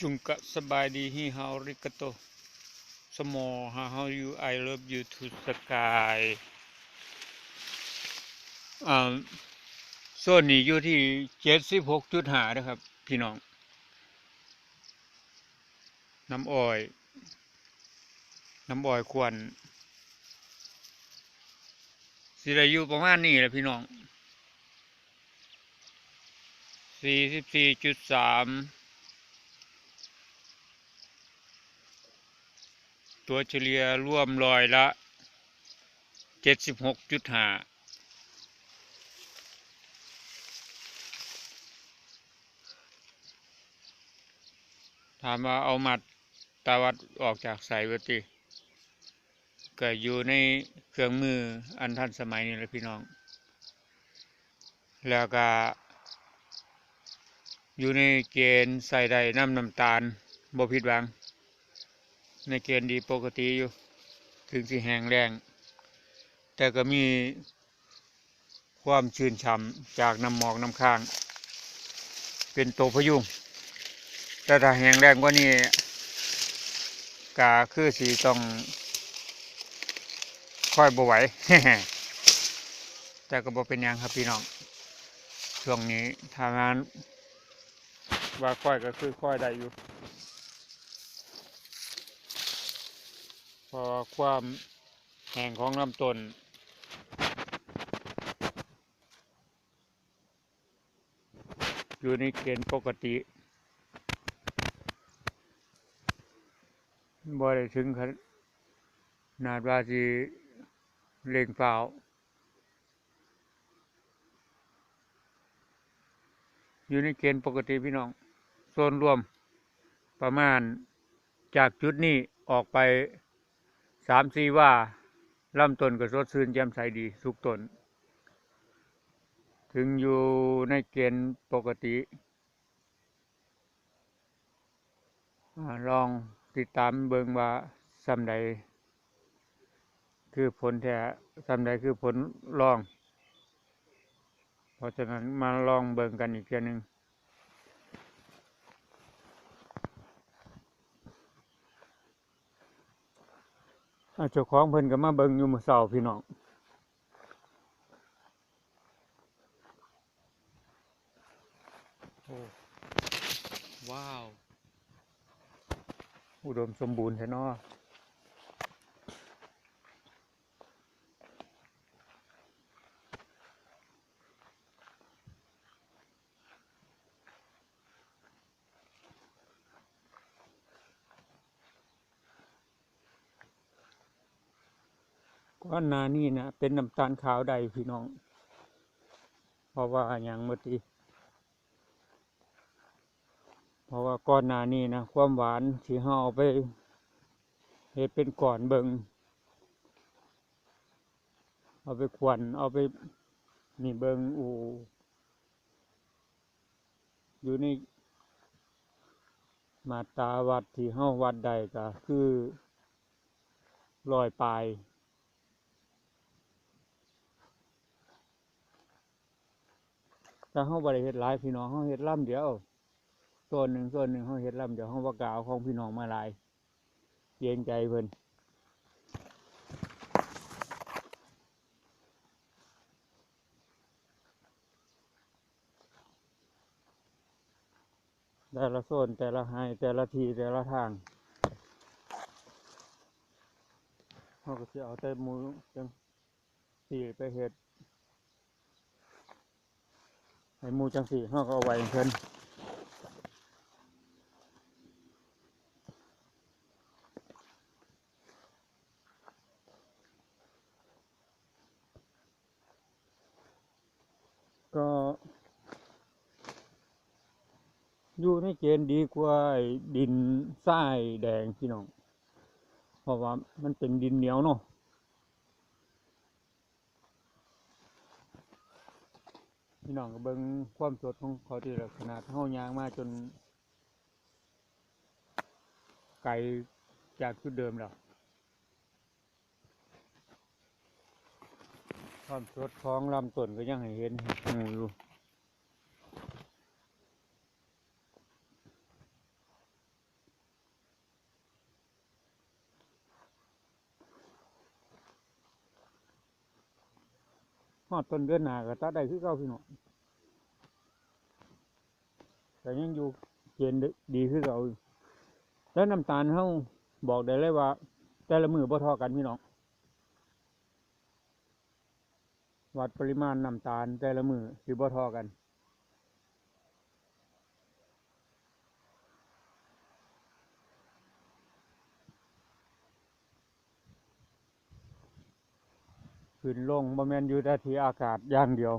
จุงกะสบายดีฮีฮาริกโตสมอฮาฮายูไอเลิฟยูทูสกายอ่าส่วนนี้อยู่ที่เจ็ดสิบหกจุดห้านะครับ พี่น้อง น้ำอ้อย น้ำอ้อยควรสิได้อยู่ประมาณนี้แหละพี่น้องสี่สิบสี่จุดสาม ตัวเฉลี่ยร่วมรอยละเจ็ดสิบหกจุดห้าถามว่าเอาหมัดตาวัดออกจากสายวติก็อยู่ในเครื่องมืออันทันสมัยนี่แหละพี่น้อง แล้วก็ อยู่ในเกณฑ์ใส่ได้น้ำน้ำตาลบ่ผิดหวัง ในเกณฑ์ดีปกติอยู่ ถึงสิแห้งแรงแต่ก็มีความชื่นช่ำจากน้ำหมอกน้ำค้าง เป็นตัวพยุงแต่ถ้าแห้งแรงกว่านี้กาคือสีต้องค่อยบวไหวแต่ก็บ่เป็นยังครับพี่น้อง ช่วงนี้ทางานว่าค่อยก็คือค่อยได้อยู่ เพ ราะความแห้งของลำต้นอยู่ในเกณฑ์ปกติบ่ได้ถึงขนาดว่าสิเร่งเปล่าอยู่ในเกณฑ์ปกติพี่น้องโซนรวมประมาณจากจุดนี้ออกไป สามสี่ว่าลำต้นก็สดชื่นแจ่มใสดีสุกต้น ถึงอยู่ในเกณฑ์ปกติอลองติดตามเบิงว่าสำใดคือผลแท้สำใดคือผลลอง เพราะฉะนั้นมาลองเบิงกันอีกเทีหนึง เจ้าของเพิ่นก็มาเบิ่งอยู่มื้อเช้าพี่น้องโอ้ว้าว อุดมสมบูรณ์แท้เนาะ ก้อนนานี่นะเป็นน้ำตาลขาวใดพี่น้อง เพราะว่าอย่างเมื่อกี้เพราะว่าก้อนนานี่นะความหวานที่เฮาเอไปเฮ็ดเป็นก่อนเบิงเอาไปควนเอาไปนี่เบิงอูอยู่ในมาตาวัดที่เฮาวัดใดก็คือลอยปลาย ถ้าเฮาบ่ได้เฮ็ดหลายพี่น้องเฮาเฮ็ดลำเดียวส่วนหนึ่งส่วนหนึ่งเฮาเฮ็ดลำเดียวเฮาบ่กล้าเอาของพี่น้องมาหลายเกรงใจเพิ่นแต่ละโซนแต่ละไฮแต่ละทีแต่ละทางเฮาก็สิเอาแต่หมูจังสี่ไปเฮ็ด ให้หมูจังสี่เขาก็เอาไว้เพิ่นก็อยู่ในเกณฑ์ดีกว่าดินทรายแดงพี่น้อง เพราะว่ามันเป็นดินเหนียวเนาะ พี่น้องก็เบิ้งความสดของเขาที่ละขนาดเท่ายางมาจน ไกลจากจุดเดิมแล้วความสดของลำต้นก็ยังให้เห็นอยู่ อดต้นเดือนหนาก็ตัดได้คือเก่าพี่น้องแต่ยังอยู่เกณฑ์ดีคือเก่าแล้วน้ำตาลเฮาบอกได้เลยว่า แต่ละมือบ่ทอกันพี่น้องวัดปริมาณน้ำตาลแต่ละมือสิบ่ทอกัน ขึ้นลงบ่แม่นอยู่แต่ที่อากาศอย่างเดียว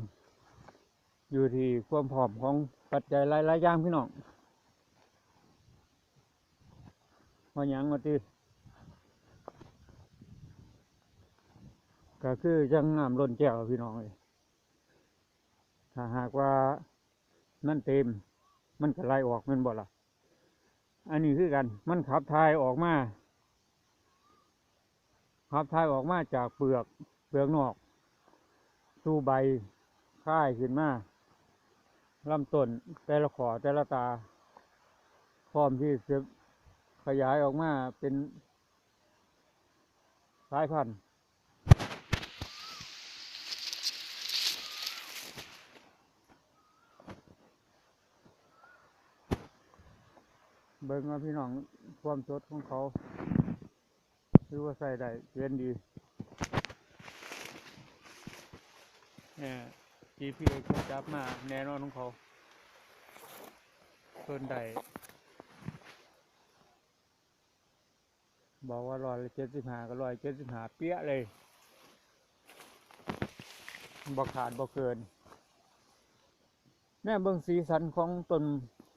อยู่ที่ความพร้อมของปัจจัยหลายๆอย่างพี่น้องว่าหยังมาติก็คือจังน้ำล้นแก้วพี่น้องเลยถ้าหากว่ามันเต็ม มันก็ไหลออกมันบ่ล่ะ อันนี้คือกัน มันขับทายออกมาขับทายออกมาจากเปลือก เปลือกนอก สู่ใบค่ายขึ้นมาลำต้นแต่ละขอแต่ละตา พร้อมที่จะขยายออกมาเป็นสายพันธุ์เบิ่งว่าพี่น้องความสดของเขา คือว่าใส่ได้เรียนดี เนี่ย GPS เขาจับมาแน่นอนของเขาเพิ่นได้บอกว่าร้อยเจ็ดสิบห้าก็ร้อยเจ็ดสิบห้าเปี้ยเลยบ่ขาดบ่เกิน แน่เบิ่งสีสันของต้น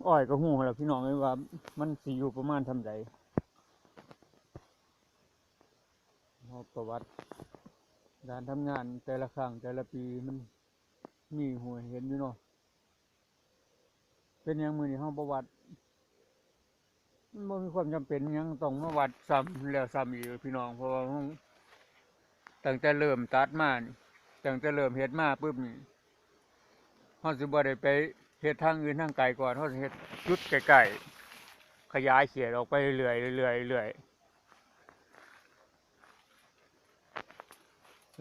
อ้อยก็หูแล้วพี่น้องเลยว่า มันสีอยู่ประมาณทำใดเอาประวัติ การทำงานแต่ละครั้งแต่ละปีมันมีหัวเห็นอยู่เนาะเป็นหยังมือนี่ห้องประวัติมันบ่มีความจำเป็นยังต้องมาวัดซ้ำแล้วซ้ำอีกพี่น้องเพราะว่าตั้งแต่เริ่มตัดมาตั้งแต่เริ่มเฮ็ดมาปุ๊บนี่เฮาสิบ่ได้ไปเฮ็ดทางอื่นทางไกลก่อนเฮาสิเฮ็ดจุดใกล้ๆขยายเขตออกไปเรื่อยๆเรื่อยๆเรื่อยๆ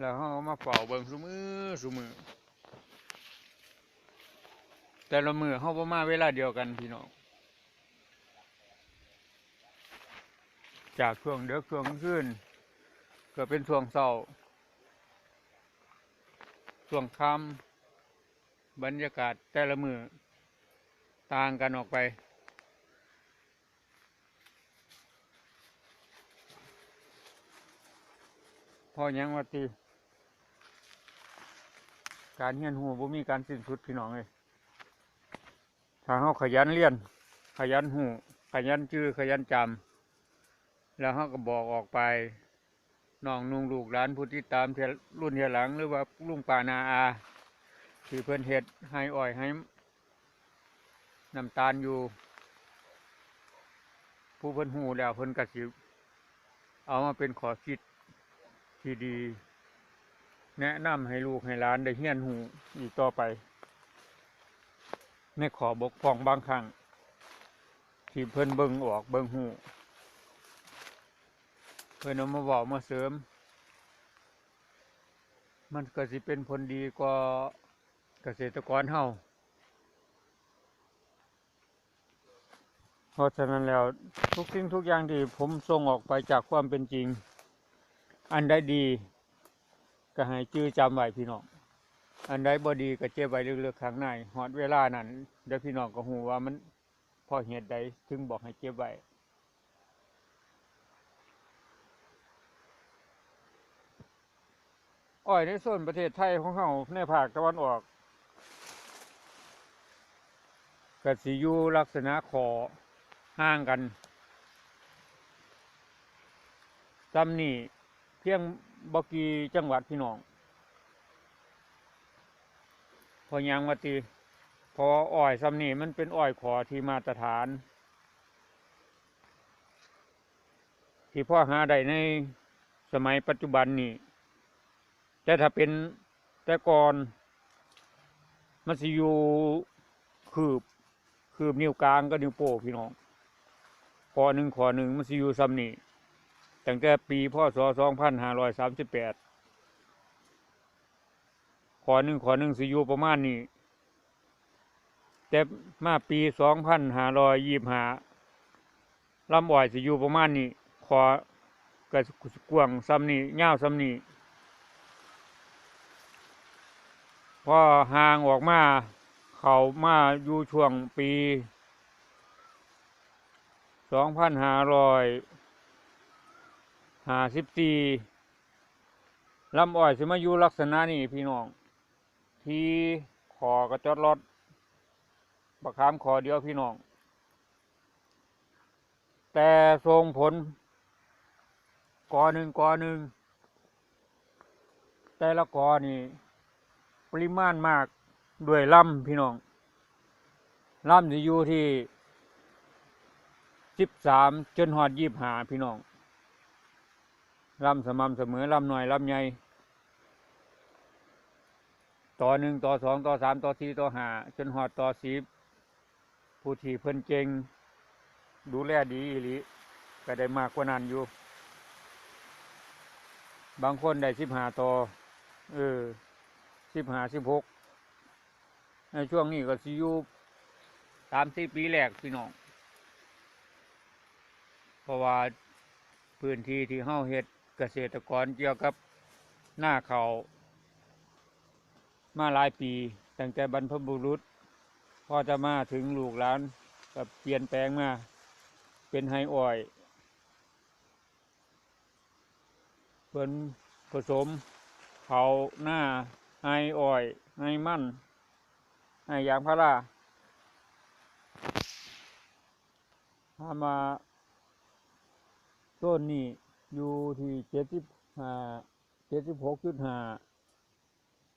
แล้วเฮามาเฝ้าเบิ่งซุมือซุมือ แต่ละมือเขาประมาเวลาเดียวกันพี่น้อง จากช่วงเด็กช่วงคืนก็เป็นช่วงเศร้าช่วงค่ำบรรยากาศแต่ละมือต่างกันออกไป พอยังว่าตี การเฮียนหูบ่มีการสิ้นสุดพี่น้องเลยถ้าเขาขยันเรียน ขยันหูขยันชื่อขยันจำแล้วเขาก็บอกออกไปน้องนุ่งลูกหลานผู้ที่ตามเทรุ่นเทียหลัง หรือว่าลุงป่านาอาที่เพิ่อนเฮ็ดให้อ้อยให้น้ำตาลอยู่ ผู้เพิ่อนหูแล้วเพิ่อนกระสิเอามาเป็นขอคิดที่ดี แนะนำให้ลูกให้หลานได้เฮียนหูอีกต่อไปในขอบกพร่องบางครั้งที่เพิ่นเบิ่งออกเบิ่งหูเพิ่นเอามาบอกมาเสริม มันก็สิเป็นผลดีกว่าเกษตรกรเฮาเพราะฉะนั้นแล้วทุกสิ่งทุกอย่างที่ผมส่งออกไปจากความเป็นจริง อันใดดี ก็ให้จื้อจำไว้พี่น้องอันใดบ่ดีก็เจ็บไว้ลึกๆข้างในฮอดเวลานั้นเดี๋ยวพี่น้องก็ฮู้ว่ามันพอเหตุใดถึงบอกให้เก็บไว้อ้อยในส่วนประเทศไทยของเราในภาคตะวันออกก็สิอยู่ลักษณะขอห่างกันจำนี่เพียง บกีจังหวัดพี่น้อง พอยังมาตีพออ้อยซ้ำนี่มันเป็นอ้อยขอที่มาตรฐาน ที่พ่อหาได้ในสมัยปัจจุบันนี่แต่ถ้าเป็นแต่ก่อนมันสิอยู่คืบคืบนิ้วกลางก็นิ้วโป้งพี่น้องขอหนึ่งขอหนึ่งมันสิอยู่ซ้ำนี่ ตั้งแต่ปีพศสองพันห้าร้อยสามสิบแปดขอหนึ่งขอหนึ่งสิอยู่ประมาณนี้ แต่มาปีสองพันห้าร้อยยี่ห้าลำอ้อยสิอยู่ประมาณนี้ขอกระกวางซ้ำนี่ยาซ้ำนี่พอห่างออกมา เขามาอยู่ช่วงปีสองพัน ห้าสิบสี่ลำอ้อยสิมาอยู่ลักษณะนี้พี่น้อง ที่ขอกระจอดรถบักขามขอเดียวพี่น้อง แต่ทรงผลกอหนึ่งกอหนึ่ง แต่ละกอนี่ ปริมาณมากด้วยลำพี่น้องลำจะอยู่ที่สิบสามจนหอดยี่หาพี่น้อง ลำสม่ำเสมอลำหน่อยลำใหญ่ต่อหนึ่งต่อสองต่อสามต่อสี่ต่อห้าจนหอดต่อสิบผู้ที่เพิ่นเก่งดูแลดีอีหลีก็ได้มากกว่านั้นอยู่ บางคนได้สิบห้าต่อ เออสิบห้าสิบหกในช่วงนี้ก็สิอยู่สามสี่ปีแรกพี่น้อง เพราะว่าพื้นที่ที่เฮาเฮ็ด เกษตรกรเกี่ยวกับหน้าเขามาหลายปีตั้งแต่บรรพบุรุษพ่อจะมาถึงลูกหลานกับเปลี่ยนแปลงมา เป็นไฮอ้อยเพิ่นผสมเขาหน้าไฮออยไฮมั่นไฮยางพาราถ้ามาต้นนี้ อยู่ที่เจ็ดสิบห้าเจ็ดสิบหกจุดห้า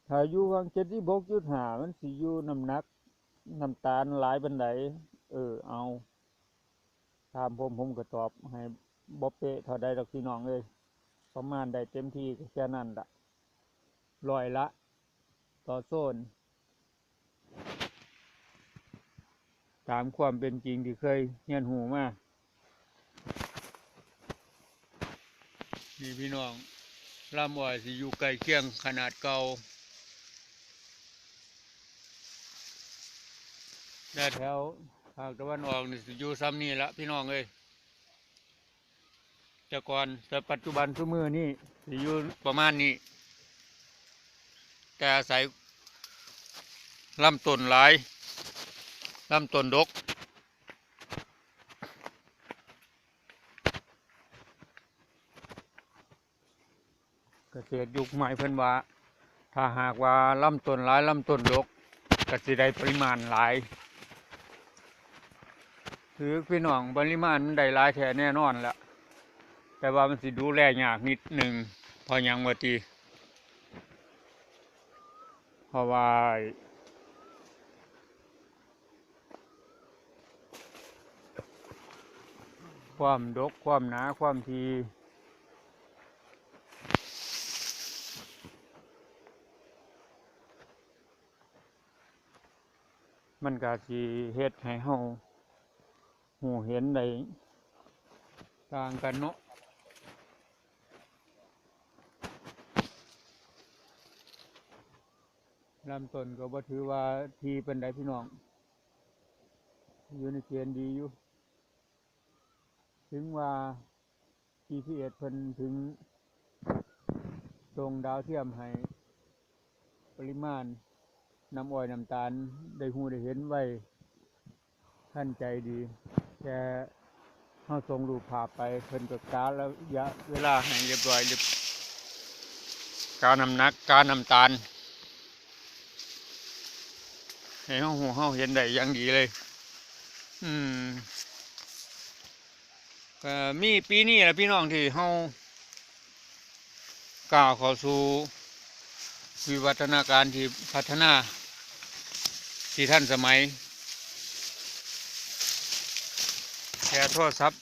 ถ้าอยู่วังเจ็ดสิบหกจุดห้ามันสิอยู่น้ำหนักน้ำตาลหลายบันไดเออ เอาถามผมผมก็ตอบให้บ๊อบเปะเท่าใดดอกพี่น้องเลย ประมาณได้เต็มที่แค่นั้นละลอยละ ต่อโซน ตามความเป็นจริงที่เคยเฮียนหูมาี่พี่น้องลำอ้อยสิอยู่ไกลเคียงขนาดเก่าได้แถวภาคตะวันออกนี่สิอยู่ซ้ำนี่ละพี่น้องเอ้ยแต่ก่อนแต่ปัจจุบันทุกมือนี่สิอยู่ประมาณนี้ แต่อาศัยลำต้นหลายลำต้นดก เกษตรยุคใหม่เพิ่นว่า ถ้าหากว่าลำต้นหลายลำต้นดกก็สิได้ปริมาณหลาย ถือพี่น้องปริมาณได้หลายแท้แน่นอนแหละแต่ว่ามันสิดูแลยากนิดหนึ่งพอยังว่าตีเพราะว่าความดกความหนาความที มันก็สิเฮ็ดให้เฮาหูเห็นได้ต่างกันเนาะลำต้นก็บ่ถือว่าทีเป็นไดพี่น้อง อยู่ในเกณฑ์ดีอยู่ ถึงว่า GPS เพิ่นถึงตรงดาวเทียมให้ปริมาณ น้ำอ้อยน้ำตาลได้หูได้เห็นไว้ ท่านใจดีแต่เฮาส่งรูปภาพไปเพิ่นก็กาแล้วยะเวลาให้เรียบร้อยเรียบการน้ำนักการน้ำตาลให้เฮาหูเฮาเห็นได้อย่างดีเลย อืมก็มีปีนี้แหละพี่น้องที่เฮาก้าวเข้าสู่วิวัฒนาการที่พัฒนา ที่ท่านสมัยแค่โทรศัพท์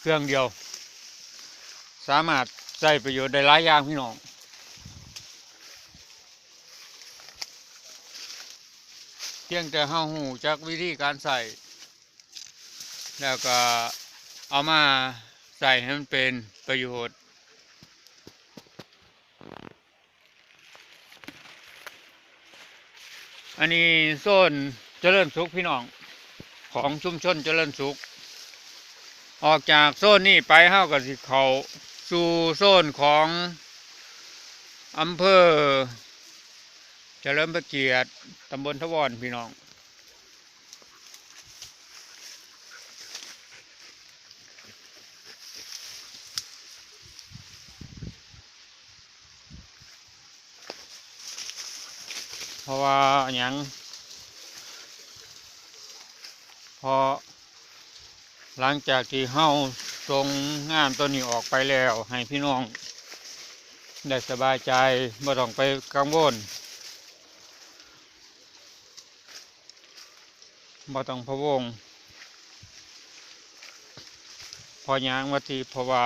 เครื่องเดียว สามารถใช้ประโยชน์ได้หลายอย่างพี่น้องเพียงแต่เฮาหูจักวิธีการใส่แล้วก็เอามาใส่ให้มันเป็นประโยชน์ อันนี้โซนเจริญสุขพี่น้อง ของชุมชนเจริญสุข ออกจากโซนนี้ไปเฮากับสิเขาสู่โซนของอำเภอเจริญพระเกียรติตำบลทวารพี่น้อง พราะว่าหยังพอหลังจากที่เฮาส่งงานตัวนี้ออกไปแล้ว ให้พี่น้อง ได้สบายใจไม่ต้องไปกังวลไม่ต้องพะวง พอหยางวัทีเพราะว่า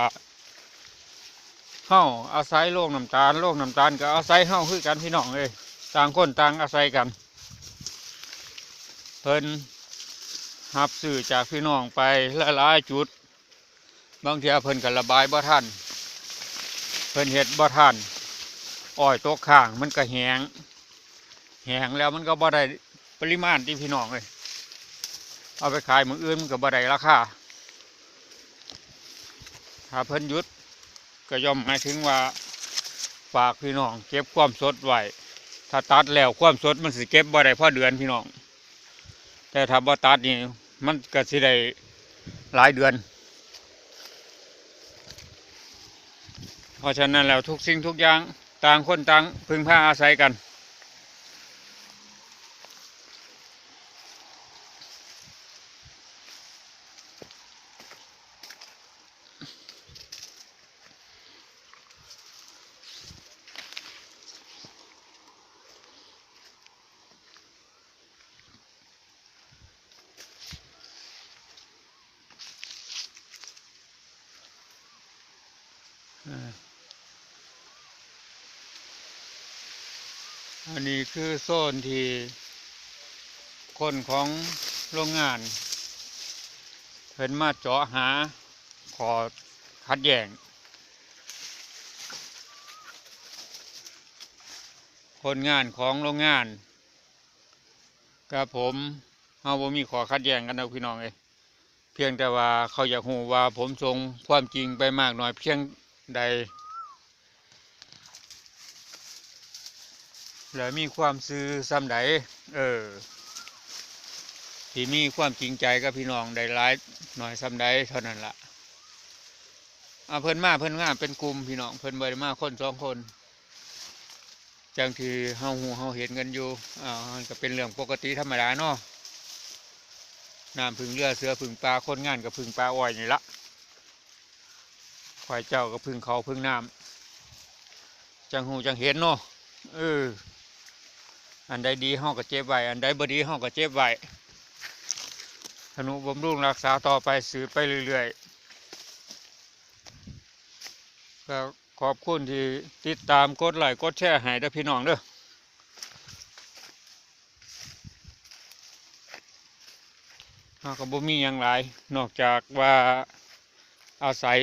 เฮาอาศัยโลกน้ำตาลโลกน้ำตาลก็อาศัยเฮาคือกันพี่น้องเลย ต่างคนต่างอาศัยกัน เพิ่นหับสื่อจากพี่น้องไปหลายจุด บางทีเพิ่นกระบายบ่ทันเพิ่นเห็ดบ่ทันอ้อยตกข้างมันก็แหงแหงแล้วมันก็บ่ได้ปริมาณที่พี่น้องเลย เอาไปขายมืออื่นมันก็บ่ได้ราคาถ้าเพิ่นยุดก็ย่อมหมายถึงว่าฝากพี่น้องเก็บความสดไว้ ถ้าตัดแล้วความสดมันสิเก็บบ่ได้พอเดือนพี่น้อง แต่ถ้าบ่ตัดนี่มันก็สิได้หลายเดือน เพราะฉะนั้นแล้วทุกสิ่งทุกอย่างต่างคนต่างพึ่งพาอาศัยกัน อันนี้คือโซนที่คนของโรงงานเพิ่นมาเจาะหาขอคัดแยงคนงานของโรงงานกับผมเฮาบ่มีขอคัดแยงกันนะพี่น้องเอ้เพียงแต่ว่าเขาอยากรู้ว่าผมทรงความจริงไปมากน้อยเพียง ใด แล้วมีความซื่อซ้ำใดเออที่มีความจริงใจกับพี่น้องได้ร้ายหน่อยซ้ำใดเท่านั้นละเอาเพิ่นมาเพิ่นมาเป็นกลุ่มพี่น้องเพิ่นบ่ได้มาคนสองคนจังที่เฮาหูเฮาเห็นกันอยู่อ่ามันก็เป็นเรื่องปกติธรรมดาเนาะน้ำพึ่งเรือเสือพึ่งปลาคนงานกับพึ่งปลาอ้อยนี่ละ ควายเจ้ากับพึ่งเขาพึ่งน้ำจังหูจังเห็นเนาะเอออันใดดีห้องก็เจ็บไว้อันใดบดีห้องก็เจ็บไว้ธนุบำรุงรักษาต่อไปสืบไปเรื่อยๆก็ขอบคุณที่ติดตามกดไลค์กดแชร์ให้ด้พี่น้องเด้อเฮาก็บ่มีหยังหลายนอกจากว่าอาศัย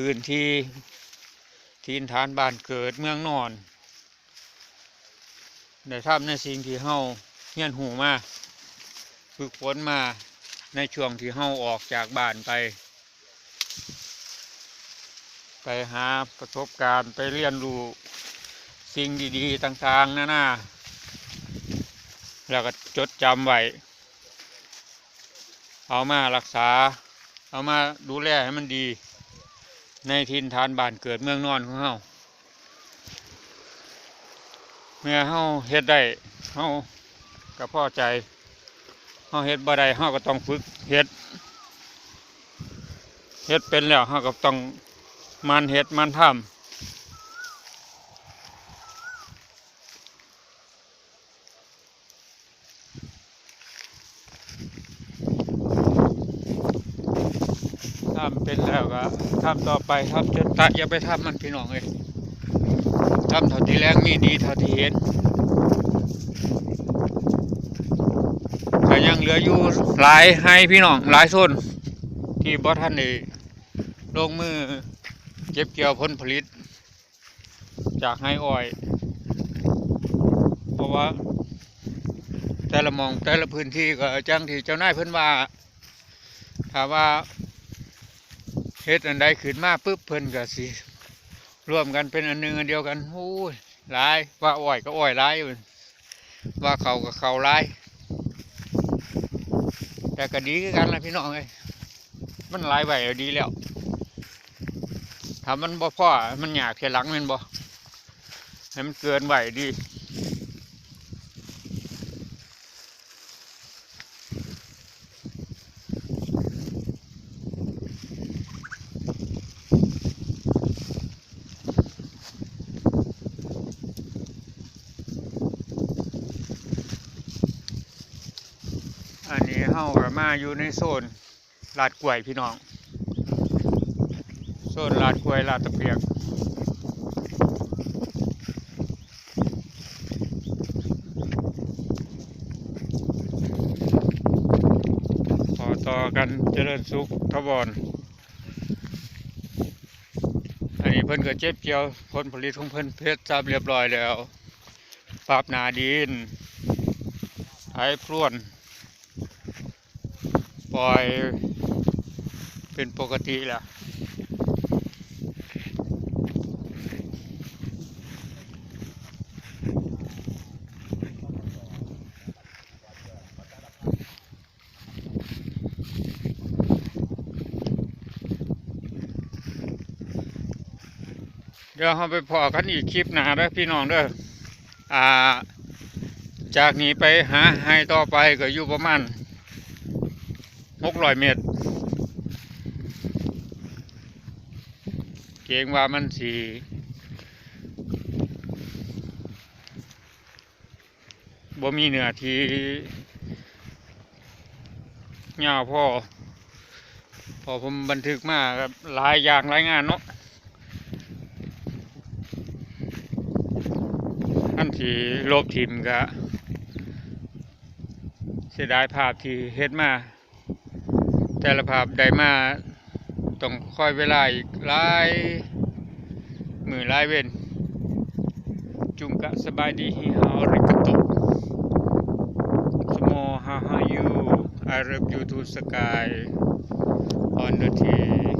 พื้นที่ทินฐานบ้านเกิดเมืองนอนได้ทำในสิ่งที่เฮาเฮียนหูมาฝึกฝนมาในช่วงที่เฮาออกจากบ้านไป ไปหาประสบการณ์ไปเรียนรู้สิ่งดีๆต่างๆนานาแล้วก็จดจำไว้เอามารักษา เอามาดูแลให้มันดี ในทินทานบ้านเกิดเมืองนอนของเฮาเมื่อเฮาเฮ็ดได้เฮาก็พอใจเฮาเฮ็ดบ่ได้เฮาก็ต้องฝึกเฮ็ดเฮ็ดเป็นแล้วเฮาก็ต้องมันเฮ็ดมันทำทำเป็นแล้วก็ ทำต่อไปทำจนตะอย่าไปทำมันพี่น้องเอ้ยทำเท่าที่แรงมีดีเท่าที่เห็นก็ยังเหลืออยู่หลายให้พี่น้องหลายโซนที่บ่ท่านได้ลงมือเก็บเกี่ยวผลผลิต จากให้อ้อย เพราะว่า แต่ละมองแต่ละพื้นที่ก็จังที่เจ้านายเพิ่นว่าถ้าว่า เฮ็ดอันใดขึ้นมาปุ๊บเพิ่นก็สิร่วมกันเป็นอันหนึงอันเดียวกันโอ้ยหลายว่าอ้อยก็อ้อยหลายว่าเขาก็เขาหลายแต่ก็ดีกันละพี่น้องเอ้ยมันหลายใบดีแล้วถ้ามันบ่พ่อมันอยากเทียหลังมันบ่ให้มันเกินไหวดี อั นี้เฮากับมาอยู่ในโซนลาดกล้วยพี่น้อง โซนลาดกล้วยลาดตะเพียกต่อต่อกันเจริญสุขทบอนอันนี้เพิ่นก็เจ็บเกี่ยวผลผลิตของเพิ่นเพชรจับเรียบร้อยแล้วปรับนาดินไถพรวน ปล่อยเป็นปกติแล้วเดี๋ยวเราไปพอกันอีกคลิปหนาเด้อพี่น้องเด้ออ่า จากนี้ไปหาไฮต่อไปก็อยู่ประมาณ ร้อยเมตร เกรงว่ามันสีบ่มีเนื้อที่ยาวพอพอผมบันทึกมาครับหลายอย่างหลายงานเนาะอันที่ลบทิมก็เสียดายภาพที่เฮ็ดมา แต่ละภาพได้มาต้องคอยเวลาอีกหลายมือหลายเว้นจุงกะสบายดีฮิฮาริกตุสโมฮาฮายู I love you to sky on the tea